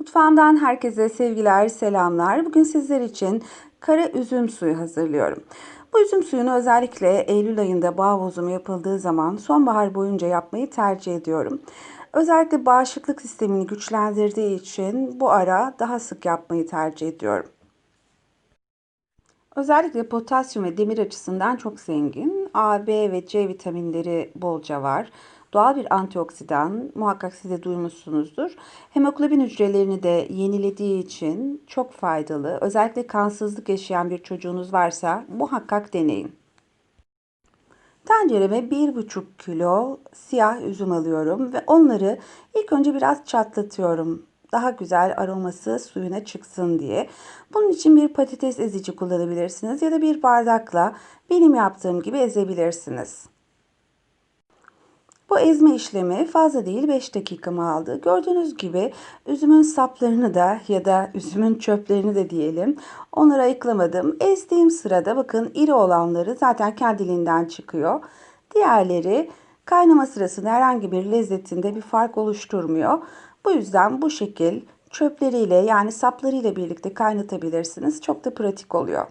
Mutfağımdan herkese sevgiler, selamlar. Bugün sizler için kara üzüm suyu hazırlıyorum. Bu üzüm suyunu özellikle Eylül ayında bağ bozumu yapıldığı zaman sonbahar boyunca yapmayı tercih ediyorum. Özellikle bağışıklık sistemini güçlendirdiği için bu ara daha sık yapmayı tercih ediyorum. Özellikle potasyum ve demir açısından çok zengin. A, B ve C vitaminleri bolca var. Doğal bir antioksidan, muhakkak siz de duymuşsunuzdur. Hemoglobin hücrelerini de yenilediği için çok faydalı. Özellikle kansızlık yaşayan bir çocuğunuz varsa muhakkak deneyin. Tencereme 1,5 kilo siyah üzüm alıyorum ve onları ilk önce biraz çatlatıyorum. Daha güzel aroması suyuna çıksın diye. Bunun için bir patates ezici kullanabilirsiniz ya da bir bardakla benim yaptığım gibi ezebilirsiniz. Bu ezme işlemi fazla değil 5 dakikamı aldı. Gördüğünüz gibi üzümün saplarını da ya da üzümün çöplerini de diyelim onları ayıklamadım. Ezdiğim sırada bakın iri olanları zaten kendiliğinden çıkıyor. Diğerleri kaynama sırasında herhangi bir lezzetinde bir fark oluşturmuyor. Bu yüzden bu şekil çöpleriyle yani saplarıyla birlikte kaynatabilirsiniz. Çok da pratik oluyor.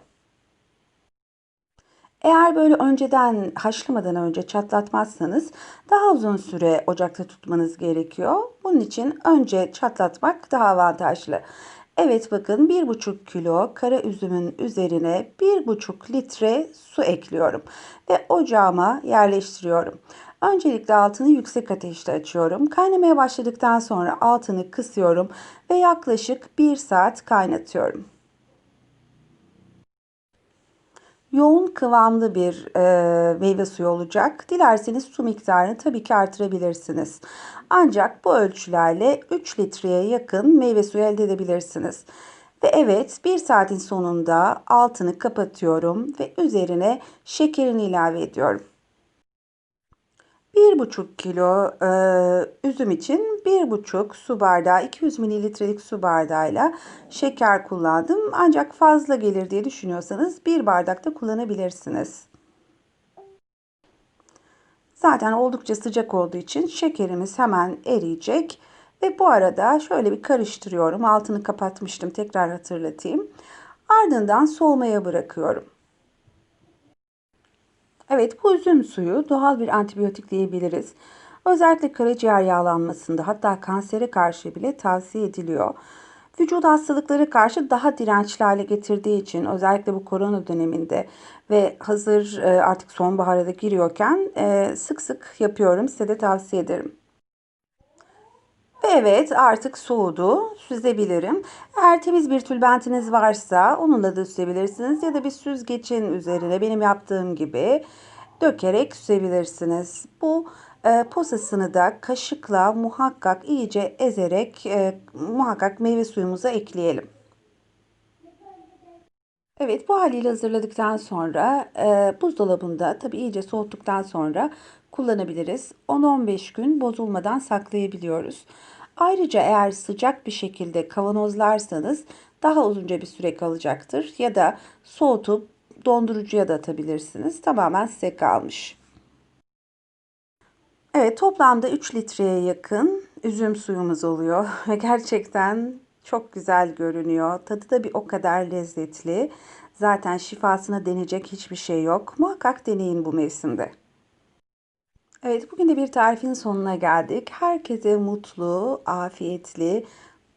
Eğer böyle önceden haşlamadan önce çatlatmazsanız daha uzun süre ocakta tutmanız gerekiyor. Bunun için önce çatlatmak daha avantajlı. Evet bakın 1,5 kilo kara üzümün üzerine 1,5 litre su ekliyorum ve ocağıma yerleştiriyorum. Öncelikle altını yüksek ateşte açıyorum. Kaynamaya başladıktan sonra altını kısıyorum ve yaklaşık 1 saat kaynatıyorum yoğun kıvamlı bir e, meyve suyu olacak. Dilerseniz su miktarını tabii ki artırabilirsiniz. Ancak bu ölçülerle 3 litreye yakın meyve suyu elde edebilirsiniz. Ve evet bir saatin sonunda altını kapatıyorum ve üzerine şekerini ilave ediyorum. 1,5 kilo e, üzüm için 1,5 su bardağı 200 mililitrelik su bardağıyla şeker kullandım. Ancak fazla gelir diye düşünüyorsanız bir bardak da kullanabilirsiniz. Zaten oldukça sıcak olduğu için şekerimiz hemen eriyecek. Ve bu arada şöyle bir karıştırıyorum. Altını kapatmıştım. Tekrar hatırlatayım. Ardından soğumaya bırakıyorum. Evet bu üzüm suyu doğal bir antibiyotik diyebiliriz. Özellikle karaciğer yağlanmasında hatta kansere karşı bile tavsiye ediliyor. Vücut hastalıkları karşı daha dirençli hale getirdiği için özellikle bu korona döneminde ve hazır e, artık sonbahara da giriyorken e, sık sık yapıyorum. Size de tavsiye ederim. Ve evet artık soğudu. Süzebilirim. Eğer temiz bir tülbentiniz varsa onunla da süzebilirsiniz. Ya da bir süzgecin üzerine benim yaptığım gibi dökerek süzebilirsiniz. Bu e, posasını da kaşıkla muhakkak iyice ezerek e, muhakkak meyve suyumuza ekleyelim. Evet bu haliyle hazırladıktan sonra e, buzdolabında tabi iyice soğuttuktan sonra kullanabiliriz. 10-15 gün bozulmadan saklayabiliyoruz. Ayrıca eğer sıcak bir şekilde kavanozlarsanız daha uzunca bir süre kalacaktır. Ya da soğutup dondurucuya da atabilirsiniz. Tamamen size kalmış. Evet toplamda 3 litreye yakın üzüm suyumuz oluyor. Gerçekten çok güzel görünüyor. Tadı da bir o kadar lezzetli. Zaten şifasına deneyecek hiçbir şey yok. Muhakkak deneyin bu mevsimde. Evet, bugün de bir tarifin sonuna geldik. Herkese mutlu, afiyetli,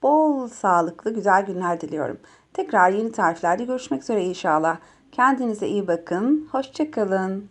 bol sağlıklı, güzel günler diliyorum. Tekrar yeni tariflerde görüşmek üzere inşallah. Kendinize iyi bakın. Hoşçakalın.